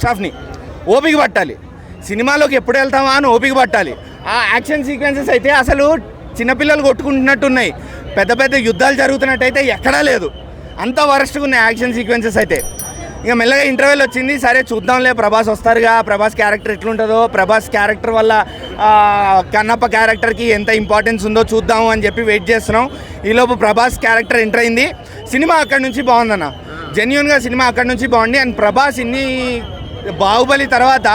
స్టాఫ్ని ఓపిక పట్టాలి. సినిమాలోకి ఎప్పుడు వెళ్తామా అని ఓపిక పట్టాలి. ఆ యాక్షన్ సీక్వెన్సెస్ అయితే అసలు చిన్నపిల్లలు కొట్టుకుంటున్నట్టున్నాయి. పెద్ద పెద్ద యుద్ధాలు జరుగుతున్నట్టయితే ఎక్కడా లేదు. అంత వరస్ట్గా ఉన్నాయి యాక్షన్ సీక్వెన్సెస్ అయితే. ఇక మెల్లగా ఇంటర్వెల్ వచ్చింది. సరే చూద్దాంలే ప్రభాస్ వస్తారుగా. ప్రభాస్ క్యారెక్టర్ ఎట్లుంటుందో ప్రభాస్ క్యారెక్టర్ వల్ల కన్నప్ప క్యారెక్టర్కి ఎంత ఇంపార్టెన్స్ ఉందో చూద్దాము అని చెప్పి వెయిట్ చేస్తున్నాం. ఈలోపు ప్రభాస్ క్యారెక్టర్ ఎంటర్ అయింది. సినిమా అక్కడి నుంచి బాగుందన్న. జెన్యున్గా సినిమా అక్కడి నుంచి బాగుంది. అండ్ ప్రభాస్ ఇన్ని బాహుబలి తర్వాత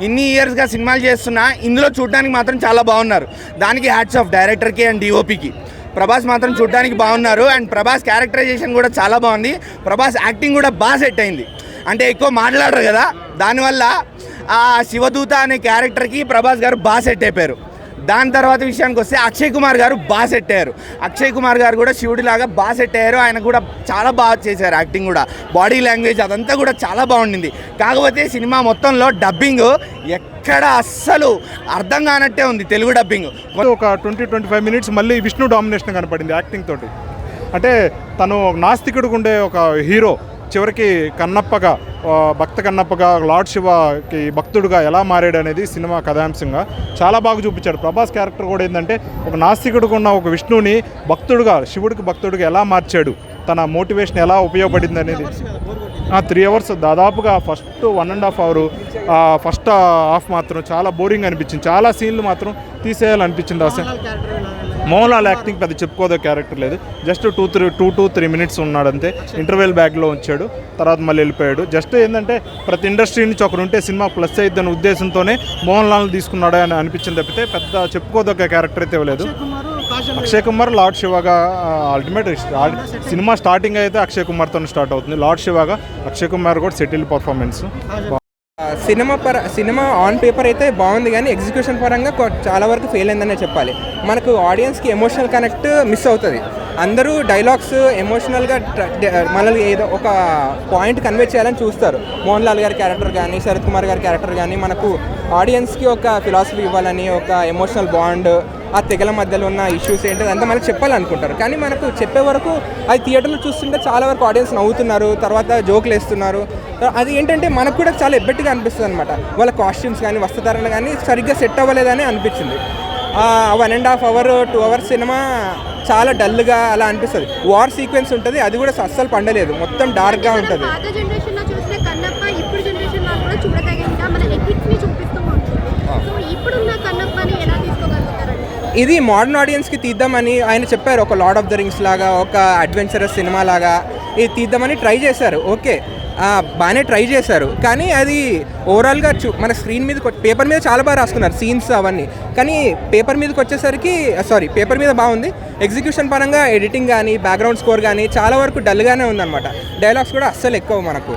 ఇన్ని ఇయర్స్గా సినిమాలు చేస్తున్నా ఇందులో చూడడానికి మాత్రం చాలా బాగున్నారు. దానికి హ్యాట్స్ ఆఫ్ డైరెక్టర్కి అండ్ డిఓపికి ప్రభాస్ మాత్రం చూడడానికి బాగున్నారు అండ్ ప్రభాస్ క్యారెక్టరైజేషన్ కూడా చాలా బాగుంది. ప్రభాస్ యాక్టింగ్ కూడా బాగా సెట్ అయింది. అంటే ఎక్కువ మాట్లాడరు కదా దానివల్ల ఆ శివదూత అనే క్యారెక్టర్కి ప్రభాస్ గారు బాగా సెట్ అయిపోయారు. దాని తర్వాత విషయానికి వస్తే అక్షయ్ కుమార్ గారు బాగా సెట్ అయ్యారు. అక్షయ్ కుమార్ గారు కూడా శివుడిలాగా బాగా సెట్ అయ్యారు. ఆయన కూడా చాలా బాగా చేశారు యాక్టింగ్ కూడా. బాడీ లాంగ్వేజ్ అదంతా కూడా చాలా బాగుండింది. కాకపోతే సినిమా మొత్తంలో డబ్బింగ్ ఎక్కడ అస్సలు అర్థం కానట్టే ఉంది తెలుగు డబ్బింగ్. ఒక ట్వంటీ ట్వంటీ ఫైవ్ మినిట్స్ మళ్ళీ విష్ణు డామినేషన్ కనపడింది యాక్టింగ్ తోటి. అంటే తను నాస్తికుడికి ఉండే ఒక హీరో. చివరికి కన్నప్పగా భక్త కన్నప్పగా లార్డ్ శివకి భక్తుడుగా ఎలా మారాడు అనేది సినిమా కథాంశంగా చాలా బాగా చూపించాడు. ప్రభాస్ క్యారెక్టర్ కూడా ఏంటంటే ఒక నాస్తికుడిగా ఉన్న ఒక విష్ణుని భక్తుడుగా శివుడికి భక్తుడిగా ఎలా మార్చాడు తన మోటివేషన్ ఎలా ఉపయోగపడింది అనేది త్రీ అవర్స్ దాదాపుగా first one and half hour first half మాత్రం చాలా బోరింగ్ అనిపించింది. చాలా సీన్లు మాత్రం తీసేయాలనిపించింది అసలు మోహన్ లాల్ యాక్టింగ్ పెద్ద చెప్పుకోదో క్యారెక్టర్ లేదు. Just two three two two three minutes ఉన్నాడు అంతే ఇంటర్వెల్ బ్యాగ్లో ఉంచాడు. తర్వాత మళ్ళీ వెళ్ళిపోయాడు. జస్ట్ ఏంటంటే ప్రతి ఇండస్ట్రీ నుంచి ఒకరు ఉంటే సినిమా ప్లస్ అయిద్దన్న ఉద్దేశంతోనే మోహన్ లాల్ తీసుకున్నాడు అని అనిపించింది తప్పితే పెద్ద చెప్పుకోదగ్గ క్యారెక్టర్ అయితే ఇవ్వలేదు. అక్షయ్ కుమార్ లార్డ్ శివగా అల్టిమేట్ సినిమా స్టార్టింగ్ అయితే అక్షయ్ కుమార్తో స్టార్ట్ అవుతుంది. లార్డ్ శివగా అక్షయ్ కుమార్ కూడా సెటిల్ పర్ఫార్మెన్స్ సినిమా పర సినిమా ఆన్ పేపర్ అయితే బాగుంది కానీ ఎగ్జిక్యూషన్ పరంగా చాలా వరకు ఫెయిల్ అయిందనే చెప్పాలి. మనకు ఆడియన్స్కి ఎమోషనల్ కనెక్ట్ మిస్ అవుతుంది. అందరూ డైలాగ్స్ ఎమోషనల్గా మనల్ని ఏదో ఒక పాయింట్ కన్వే చేయాలని చూస్తారు. మోహన్ లాల్ గారి క్యారెక్టర్ కానీ శరత్ కుమార్ గారి క్యారెక్టర్ కానీ మనకు ఆడియన్స్కి ఒక ఫిలాసఫీ ఇవ్వాలని ఒక ఎమోషనల్ బాండ్ ఆ తెగల మధ్యలో ఉన్న ఇష్యూస్ ఏంటో అంతా మనకు చెప్పాలనుకుంటారు. కానీ మనకు చెప్పే వరకు అది థియేటర్లో చూస్తుంటే చాలా వరకు ఆడియన్స్ నవ్వుతున్నారు తర్వాత జోకులు వేస్తున్నారు. అది ఏంటంటే మనకు కూడా చాలా ఎబ్బెట్టుగా అనిపిస్తుంది అనమాట వాళ్ళ కాస్ట్యూమ్స్ కానీ వస్త్రధారణ కానీ సరిగ్గా సెట్ అవ్వలేదని అనిపించింది. One and half hour two hours cinema చాలా డల్గా అలా అనిపిస్తుంది. వార్ సీక్వెన్స్ ఉంటుంది అది కూడా అస్సలు పండలేదు. మొత్తం డార్క్గా ఉంటుంది. కన్నప్ప ఇది మోడర్న్ ఆడియన్స్కి తీద్దామని ఆయన చెప్పారు ఒక లార్డ్ ఆఫ్ ద రింగ్స్ లాగా ఒక అడ్వెంచరస్ సినిమా లాగా. ఇది తీద్దామని ట్రై చేశారు ఓకే. బాగానే ట్రై చేశారు. కానీ అది ఓవరాల్గా చూ మన స్క్రీన్ మీద పేపర్ మీద చాలా బాగా రాసుకున్నారు సీన్స్ అవన్నీ. కానీ పేపర్ మీదకి వచ్చేసరికి సారీ పేపర్ మీద బాగుంది. ఎగ్జిక్యూషన్ పరంగా ఎడిటింగ్ కానీ బ్యాక్గ్రౌండ్ స్కోర్ కానీ చాలా వరకు డల్గానే ఉందన్నమాట. డైలాగ్స్ కూడా అస్సలు ఎక్కువ మనకు.